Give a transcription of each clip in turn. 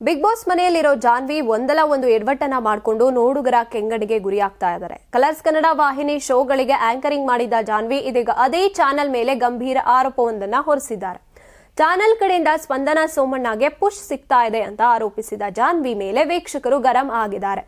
Big boss ಮನೆಯಲ್ಲಿರೋ ಜಾನ್ವಿ ಒಂದಲ್ಲ ಒಂದು ಎಡವಟ್ಟನ್ನ ಮಾಡಿಕೊಂಡು ನೋಡುಗರ ಕೆಂಗಡಿಗೆ ಗುರಿಯಾಗ್ತಾ ಇದ್ದಾರೆ ಕಲರ್ಸ್ ಕನ್ನಡ ವಾಹಿನಿ ಶೋಗಳಿಗೆ ಆಂಕರಿಂಗ್ ಮಾಡಿದ್ದ ಜಾನ್ವಿ ಇದೀಗ ಅದೇ ಚಾನೆಲ್ ಮೇಲೆ ಗಂಭೀರ ಆರೋಪವೊಂದನ್ನ ಹೊರಿಸಿದ್ದಾರೆ. ಚಾನೆಲ್ ಕಡೆಯಿಂದ ಸ್ಪಂದನಾ ಸೋಮಣ್ಣಗೆ ಪುಷ್ ಸಿಗ್ತಾ ಇದೆ ಅಂತ ಆರೋಪಿಸಿದ ಜಾನ್ವಿ ಮೇಲೆ ವೀಕ್ಷಕರು ಗರಂ ಆಗಿದ್ದಾರೆ.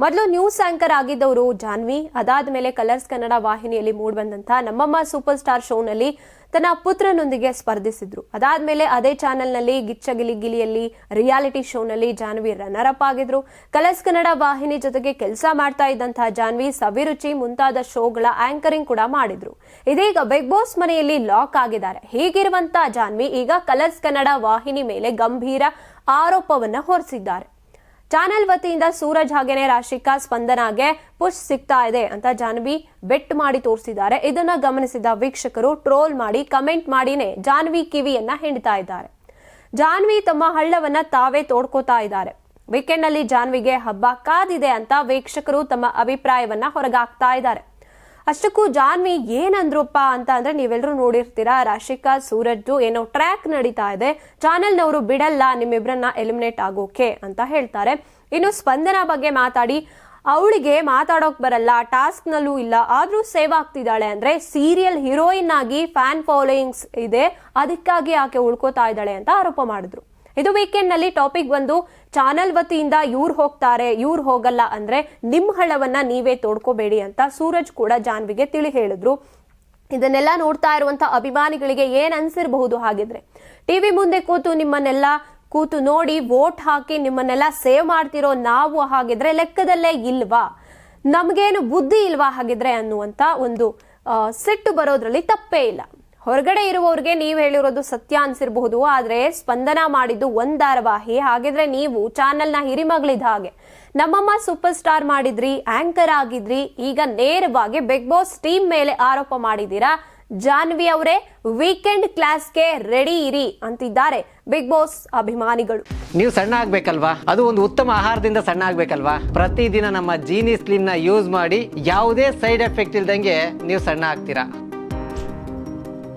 ಮೊದಲು ನ್ಯೂಸ್ ಆಂಕರ್ ಆಗಿದ್ದವರು ಜಾನ್ವಿ. ಅದಾದ ಮೇಲೆ ಕಲರ್ಸ್ ಕನ್ನಡ ವಾಹಿನಿಯಲ್ಲಿ ಮೂಡಿಬಂದಂತ ನಮ್ಮಮ್ಮ ಸೂಪರ್ ಸ್ಟಾರ್ ಶೋನಲ್ಲಿ ತನ್ನ ಪುತ್ರನೊಂದಿಗೆ ಸ್ಪರ್ಧಿಸಿದ್ರು. ಅದಾದ್ಮೇಲೆ ಅದೇ ಚಾನೆಲ್ನಲ್ಲಿ ಗಿಚ್ಚಗಿಲಿ ಗಿಲಿಯಲ್ಲಿ ರಿಯಾಲಿಟಿ ಶೋನಲ್ಲಿ ಜಾನ್ವಿ ರನ್ನರ್ ಅಪ್ ಆಗಿದ್ರು. ಕಲರ್ಸ್ ಕನ್ನಡ ವಾಹಿನಿ ಜೊತೆಗೆ ಕೆಲಸ ಮಾಡ್ತಾ ಇದ್ದಂತಹ ಜಾನ್ವಿ ಸವಿರುಚಿ ಮುಂತಾದ ಶೋಗಳ ಆಂಕರಿಂಗ್ ಕೂಡ ಮಾಡಿದ್ರು. ಇದೀಗ ಬಿಗ್ ಬಾಸ್ ಮನೆಯಲ್ಲಿ ಲಾಕ್ ಆಗಿದ್ದಾರೆ. ಹೀಗಿರುವಂತಹ ಜಾನ್ವಿ ಈಗ ಕಲರ್ಸ್ ಕನ್ನಡ ವಾಹಿನಿ ಮೇಲೆ ಗಂಭೀರ ಆರೋಪವನ್ನ ಹೊರಿಸಿದ್ದಾರೆ. ಚಾನೆಲ್ ವತಿಯಿಂದ ಸೂರಜ್ ಹಾಗೇನೆ ರಾಶಿಕಾ ಸ್ಪಂದನಾಗೆ ಪುಷ್ ಸಿಗ್ತಾ ಇದೆ ಅಂತ ಜಾನ್ವಿ ಬೆಟ್ ಮಾಡಿ ತೋರಿಸಿದ್ದಾರೆ. ಇದನ್ನ ಗಮನಿಸಿದ ವೀಕ್ಷಕರು ಟ್ರೋಲ್ ಮಾಡಿ ಕಮೆಂಟ್ ಮಾಡಿನೇ ಜಾನ್ವಿ ಕಿವಿಯನ್ನ ಹಿಂಡ್ತಾ ಇದ್ದಾರೆ. ಜಾನ್ವಿ ತಮ್ಮ ಹಳ್ಳವನ್ನ ತಾವೇ ತೋಡ್ಕೋತಾ ಇದ್ದಾರೆ. ವೀಕೆಂಡ್ನಲ್ಲಿ ಜಾನ್ವಿಗೆ ಹಬ್ಬ ಕಾದಿದೆ ಅಂತ ವೀಕ್ಷಕರು ತಮ್ಮ ಅಭಿಪ್ರಾಯವನ್ನ ಹೊರಗಾಕ್ತಾ ಇದ್ದಾರೆ. ಅಷ್ಟಕ್ಕೂ ಜಾನ್ವಿ ಏನಂದ್ರಪ್ಪ ಅಂತ ಅಂದ್ರೆ ನೀವೆಲ್ಲರೂ ನೋಡಿರ್ತೀರಾ, ರಾಶಿಕಾ ಸೂರಜ್ದು ಏನೋ ಟ್ರ್ಯಾಕ್ ನಡೀತಾ ಇದೆ. ಚಾನೆಲ್ನವರು ಬಿಡಲ್ಲ, ನಿಮ್ಮಿಬ್ರನ್ನ ಎಲಿಮಿನೇಟ್ ಆಗೋಕೆ ಅಂತ ಹೇಳ್ತಾರೆ. ಇನ್ನು ಸ್ಪಂದನ ಬಗ್ಗೆ ಮಾತಾಡಿ, ಅವಳಿಗೆ ಮಾತಾಡೋಕ್ ಬರಲ್ಲ ಟಾಸ್ಕ್ ನಲ್ಲೂ ಇಲ್ಲ, ಆದ್ರೂ ಸೇವ್ ಆಗ್ತಿದ್ದಾಳೆ ಅಂದ್ರೆ ಸೀರಿಯಲ್ ಹೀರೋಯಿನ್ ಆಗಿ ಫ್ಯಾನ್ ಫಾಲೋಯಿಂಗ್ಸ್ ಇದೆ, ಅದಕ್ಕಾಗಿ ಆಕೆ ಉಳ್ಕೋತಾ ಇದ್ದಾಳೆ ಅಂತ ಆರೋಪ ಮಾಡಿದ್ರು. ಇದು ವೀಕೆಂಡ್ನಲ್ಲಿ ಟಾಪಿಕ್ ಬಂದು ಚಾನಲ್ ವತಿಯಿಂದ ಇವ್ರು ಹೋಗ್ತಾರೆ, ಇವ್ರು ಹೋಗಲ್ಲ ಅಂದ್ರೆ ನಿಮ್ಮ ಹಣವನ್ನ ನೀವೇ ತೋಡ್ಕೋಬೇಡಿ ಅಂತ ಸೂರಜ್ ಕೂಡ ಜಾನ್ವಿಗೆ ತಿಳಿ ಹೇಳಿದ್ರು. ಇದನ್ನೆಲ್ಲ ನೋಡ್ತಾ ಇರುವಂತ ಅಭಿಮಾನಿಗಳಿಗೆ ಏನ್ ಅನ್ಸಿರಬಹುದು ಹಾಗಿದ್ರೆ? ಟಿವಿ ಮುಂದೆ ಕೂತು ನಿಮ್ಮನ್ನೆಲ್ಲ ಕೂತು ನೋಡಿ ವೋಟ್ ಹಾಕಿ ನಿಮ್ಮನ್ನೆಲ್ಲ ಸೇವ್ ಮಾಡ್ತಿರೋ ನಾವು ಹಾಗಿದ್ರೆ ಲೆಕ್ಕದಲ್ಲೇ ಇಲ್ವಾ? ನಮಗೇನು ಬುದ್ಧಿ ಇಲ್ವಾ ಹಾಗಿದ್ರೆ ಅನ್ನುವಂತ ಒಂದು ಸಿಟ್ಟು ಬರೋದ್ರಲ್ಲಿ ತಪ್ಪೇ ಇಲ್ಲ. ಹೊರಗಡೆ ಇರುವವ್ರಿಗೆ ನೀವು ಹೇಳಿರೋದು ಸತ್ಯ ಅನ್ಸಿರ್ಬಹುದು, ಆದ್ರೆ ಸ್ಪಂದನ ಮಾಡಿದ್ದು ಒಂದ್ ಧಾರಾವಾಹಿ. ಹಾಗಿದ್ರೆ ನೀವು ಚಾನೆಲ್ನ ಹಿರಿಮಗಳಿದ ಹಾಗೆ ನಮ್ಮಮ್ಮ ಸೂಪರ್ ಸ್ಟಾರ್ ಮಾಡಿದ್ರಿ, ಆಂಕರ್ ಆಗಿದ್ರಿ, ಈಗ ನೇರವಾಗಿ ಬಿಗ್ ಬಾಸ್ ಟೀಮ್ ಮೇಲೆ ಆರೋಪ ಮಾಡಿದ್ದೀರಾ? ಜಾನ್ವಿ ಅವರೇ, ವೀಕೆಂಡ್ ಕ್ಲಾಸ್ಗೆ ರೆಡಿ ಇರಿ ಅಂತಿದ್ದಾರೆ ಬಿಗ್ ಬಾಸ್ ಅಭಿಮಾನಿಗಳು. ನೀವು ಸಣ್ಣ ಆಗ್ಬೇಕಲ್ವಾ? ಅದು ಒಂದು ಉತ್ತಮ ಆಹಾರದಿಂದ ಸಣ್ಣ ಆಗ್ಬೇಕಲ್ವಾ? ಪ್ರತಿದಿನ ನಮ್ಮ ಜೀನಿ ಸ್ಲಿಮ್ನ ಯೂಸ್ ಮಾಡಿ ಯಾವುದೇ ಸೈಡ್ ಎಫೆಕ್ಟ್ ಇಲ್ದಂಗೆ ನೀವು ಸಣ್ಣ ಆಗ್ತೀರಾ?